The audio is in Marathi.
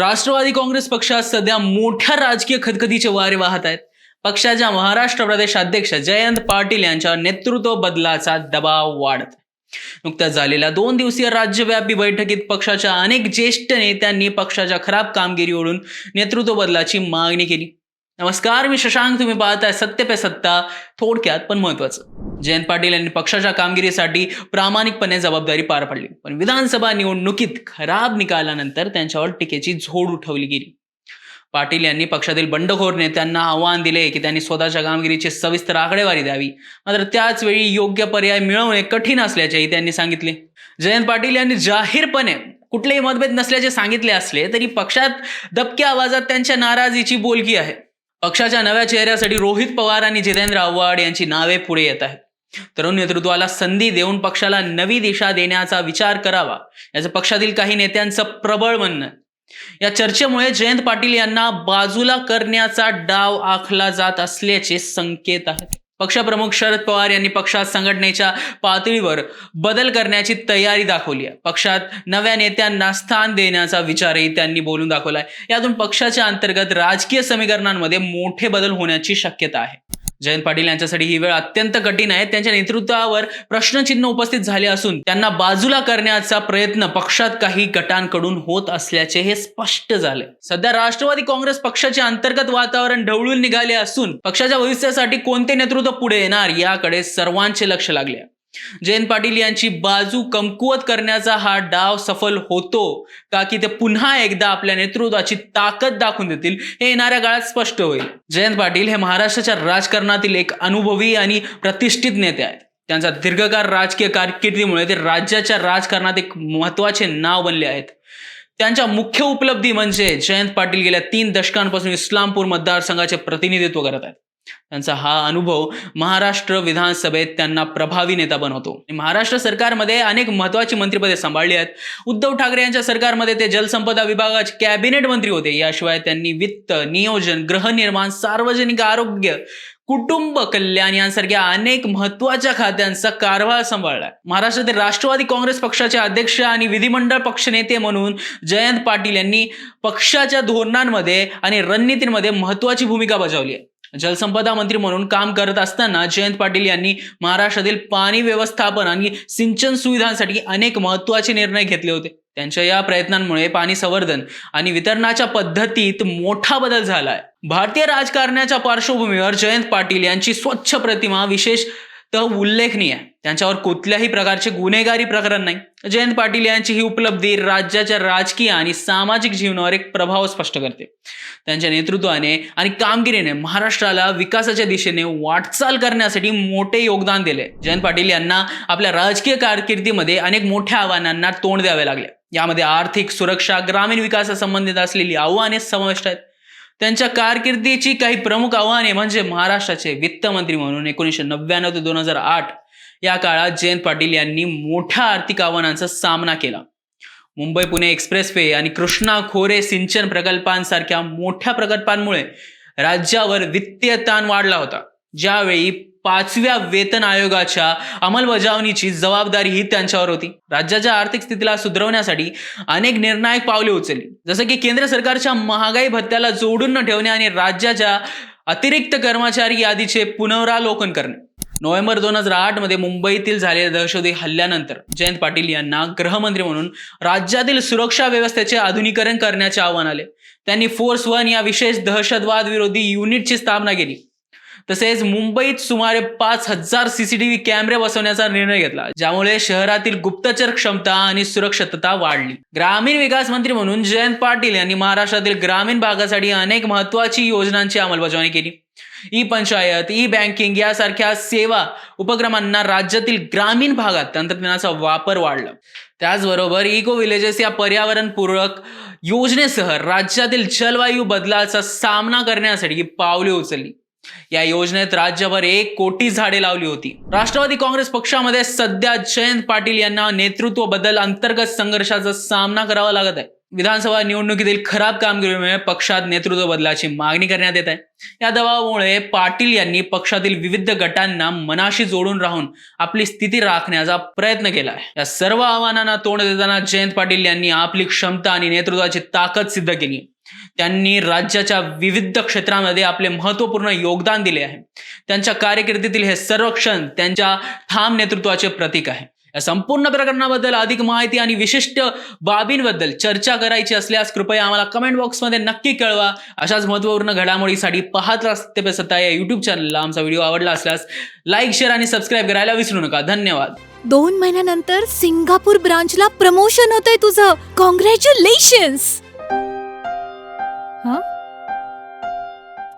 राष्ट्रवादी काँग्रेस पक्षात सध्या मोठ्या राजकीय खदखदीचे वारे वाहत आहेत पक्षाच्या महाराष्ट्र प्रदेश अध्यक्ष जयंत पाटील यांच्या नेतृत्व बदलाचा दबाव वाढत आहे. नुकत्याच झालेल्या दोन दिवसीय राज्यव्यापी बैठकीत पक्षाच्या अनेक ज्येष्ठ नेत्यांनी पक्षाच्या खराब कामगिरीवरून नेतृत्व बदलाची मागणी केली नमस्कार मी शशांक. तुम्ही पाहताय सत्य पे सत्ता. थोडक्यात पण महत्वाचं. जयंत पाटील यांनी पक्षाच्या कामगिरीसाठी प्रामाणिकपणे जबाबदारी पार पाडली. पण विधानसभा निवडणुकीत खराब निकालानंतर त्यांच्यावर टीकेची झोड उठवली गेली. पाटील यांनी पक्षातील बंडखोर नेत्यांना आव्हान दिले की त्यांनी स्वतःच्या कामगिरीची सविस्तर आकडेवारी द्यावी. मात्र त्याच वेळी योग्य पर्याय मिळवणे कठीण असल्याचेही त्यांनी सांगितले. जयंत पाटील यांनी जाहीरपणे कुठलेही मतभेद नसल्याचे सांगितले असले तरी पक्षात दबक्या आवाजात त्यांच्या नाराजीची बोलकी आहे. पक्षाच्या नव्या चेहऱ्यासाठी रोहित पवार आणि जितेंद्र आव्हाड यांची नावे पुढे येत आहेत. तरुण नेतृत्वाला संधी देऊन पक्षाला नवी दिशा देण्याचा विचार करावा याचं पक्षातील काही नेत्यांचं प्रबळ म्हणणं या चर्चेमुळे जयंत पाटील यांना बाजूला करण्याचा डाव आखला जात असल्याचे संकेत आहेत. पक्षप्रमुख शरद पवार यांनी पक्षात संघटनेच्या पातळीवर बदल करण्याची तयारी दाखवली आहे. पक्षात नव्या नेत्यांना स्थान देण्याचा विचारही त्यांनी बोलून दाखवलाय यातून पक्षाच्या अंतर्गत राजकीय समीकरणांमध्ये मोठे बदल होण्याची शक्यता आहे. जयंत पाटील यांच्यासाठी ही वेळ अत्यंत कठीण आहे. त्यांच्या नेतृत्वावर प्रश्नचिन्ह उपस्थित झाले असून त्यांना बाजूला करण्याचा प्रयत्न पक्षात काही गटांकडून होत असल्याचे हे स्पष्ट झाले. सध्या राष्ट्रवादी काँग्रेस पक्षाचे अंतर्गत वातावरण ढवळून निघाले असून पक्षाच्या भविष्यासाठी कोणते नेतृत्व पुढे येणार याकडे सर्वांचे लक्ष लागले जयंत पाटील यांची बाजू कमकुवत करण्याचा हा डाव सफल होतो का की ते पुन्हा एकदा आपल्या नेतृत्वाची ताकद दाखवून देतील हे येणाऱ्या काळात स्पष्ट होईल. जयंत पाटील हे महाराष्ट्राच्या राजकारणातील एक अनुभवी आणि प्रतिष्ठित नेते आहेत. त्यांचा दीर्घकाळ राजकीय कारकिर्दीमुळे ते राज्याच्या राजकारणात एक महत्त्वाचे नाव बनले आहेत. त्यांच्या मुख्य उपलब्धी म्हणजे जयंत पाटील गेल्या तीन दशकांपासून इस्लामपूर मतदारसंघाचे प्रतिनिधित्व करत आहेत. त्यांचा हा अनुभव महाराष्ट्र विधानसभेत त्यांना प्रभावी नेता बनवतो. महाराष्ट्र सरकारमध्ये अनेक महत्वाची मंत्रिपदे सांभाळली आहेत. उद्धव ठाकरे यांच्या सरकारमध्ये ते जलसंपदा विभागाचे कॅबिनेट मंत्री होते. याशिवाय त्यांनी वित्त नियोजन गृहनिर्माण सार्वजनिक आरोग्य कुटुंब कल्याण यांसारख्या अनेक महत्त्वाच्या खात्यांचा कारभार सांभाळलाय महाराष्ट्रातील राष्ट्रवादी काँग्रेस पक्षाचे अध्यक्ष आणि विधिमंडळ पक्षनेते म्हणून जयंत पाटील यांनी पक्षाच्या धोरणांमध्ये आणि रणनीतींमध्ये महत्वाची भूमिका बजावली आहे. जलसंपदा मंत्री म्हणून काम करत असताना जयंत पाटील यांनी महाराष्ट्रातील पाणी व्यवस्थापन आणि सिंचन सुविधांसाठी अनेक महत्त्वाचे निर्णय घेतले होते. त्यांच्या या प्रयत्नांमुळे पाणी संवर्धन आणि वितरणाच्या पद्धतीत मोठा बदल झाला आहे भारतीय राजकारणाच्या पार्श्वभूमीवर जयंत पाटील यांची स्वच्छ प्रतिमा विशेष तर उल्लेखनीय. त्यांच्यावर कुठल्याही प्रकारचे गुन्हेगारी प्रकरण नाही. जयंत पाटील यांची ही उपलब्धी राज्याच्या राजकीय आणि सामाजिक जीवनावर एक प्रभाव स्पष्ट करते. त्यांच्या नेतृत्वाने आणि कामगिरीने महाराष्ट्राला विकासाच्या दिशेने वाटचाल करण्यासाठी मोठे योगदान दिले. जयंत पाटील यांना आपल्या राजकीय कारकिर्दीमध्ये अनेक मोठ्या आव्हानांना तोंड द्यावे लागले. यामध्ये आर्थिक सुरक्षा ग्रामीण विकासासंबंधित असलेली आव्हाने समाविष्ट आहेत. त्यांच्या कारकिर्दीची काही प्रमुख आव्हाने म्हणजे महाराष्ट्राचे वित्तमंत्री म्हणून एकोणीसशे नव्याण्णव ते दोन हजार आठ या काळात जयंत पाटील यांनी मोठ्या आर्थिक आव्हानांचा सामना केला. मुंबई पुणे एक्सप्रेस वे आणि कृष्णा खोरे सिंचन प्रकल्पांसारख्या मोठ्या प्रकल्पांमुळे राज्यावर वित्तीय ताण वाढला होता. ज्यावेळी पाचव्या वेतन आयोगाच्या अंमलबजावणीची जबाबदारी ही त्यांच्यावर होती. राज्याच्या आर्थिक स्थितीला सुधारवण्यासाठी अनेक निर्णायक पावले उचलली. जसं की केंद्र सरकारच्या महागाई भत्त्याला जोडून न ठेवणे आणि राज्याच्या अतिरिक्त कर्मचारी यादीचे पुनरावलोकन करणे. नोव्हेंबर दोन हजार आठमध्ये मुंबईतील झालेल्या दहशतवादी हल्ल्यानंतर जयंत पाटील यांना गृहमंत्री म्हणून राज्यातील सुरक्षा व्यवस्थेचे आधुनिकरण करण्याचे आव्हान आले. त्यांनी फोर्स वन या विशेष दहशतवाद विरोधी युनिटची स्थापना केली. तसेच मुंबईत सुमारे पाच हजार सीसीटीव्ही कॅमेरे बसवण्याचा निर्णय घेतला ज्यामुळे शहरातील गुप्तचर क्षमता आणि सुरक्षितता वाढली. ग्रामीण विकास मंत्री म्हणून जयंत पाटील यांनी महाराष्ट्रातील ग्रामीण भागासाठी अनेक महत्वाची योजनांची अंमलबजावणी केली. ई पंचायत ई बँकिंग यासारख्या सेवा उपक्रमांना राज्यातील ग्रामीण भागात तंत्रज्ञानाचा वापर वाढला. त्याचबरोबर इको विलेजेस या पर्यावरणपूरक योजनेसह राज्यातील जलवायू बदलाचा सामना करण्यासाठी पावले उचलली. या योजनेत राज्यभर एक कोटी झाडे लावली होती. राष्ट्रवादी काँग्रेस पक्षामध्ये सध्या जयंत पाटील यांना नेतृत्व बदल अंतर्गत संघर्षाचा सामना करावा लागत आहे. विधानसभा निवडणुकीतील खराब कामगिरीमुळे पक्षात नेतृत्व बदलाची मागणी करण्यात येत आहे. या दबावामुळे पाटील यांनी पक्षातील विविध गटांना मनाशी जोडून राहून आपली स्थिती राखण्याचा प्रयत्न केला आहे. या सर्व आव्हानांना तोंड देताना जयंत पाटील यांनी आपली क्षमता आणि नेतृत्वाची ताकद सिद्ध केली त्यांनी राज्याच्या विविध क्षेत्रामध्ये आपले महत्त्वपूर्ण योगदान दिले आहे. त्यांच्या कारकिर्दीतील हे सर्व क्षण त्यांच्या ठाम नेतृत्वाचे प्रतीक आहे. या संपूर्ण प्रकरणाबद्दल अधिक माहिती आणि विशिष्ट बाबींबद्दल चर्चा करायची असल्यास कृपया आम्हाला कमेंट बॉक्समध्ये नक्की कळवा. अशाच महत्त्वपूर्ण घडामोडीसाठी पाहत राहा पे सत्ता या युट्यूब चॅनलला आमचा व्हिडिओ आवडला असल्यास लाईक शेअर आणि सबस्क्राईब करायला विसरू नका. धन्यवाद. दोन महिन्यानंतर सिंगापूर ब्रांचला प्रमोशन होतंय तुझं. कॉंग्रॅच्युलेशन्स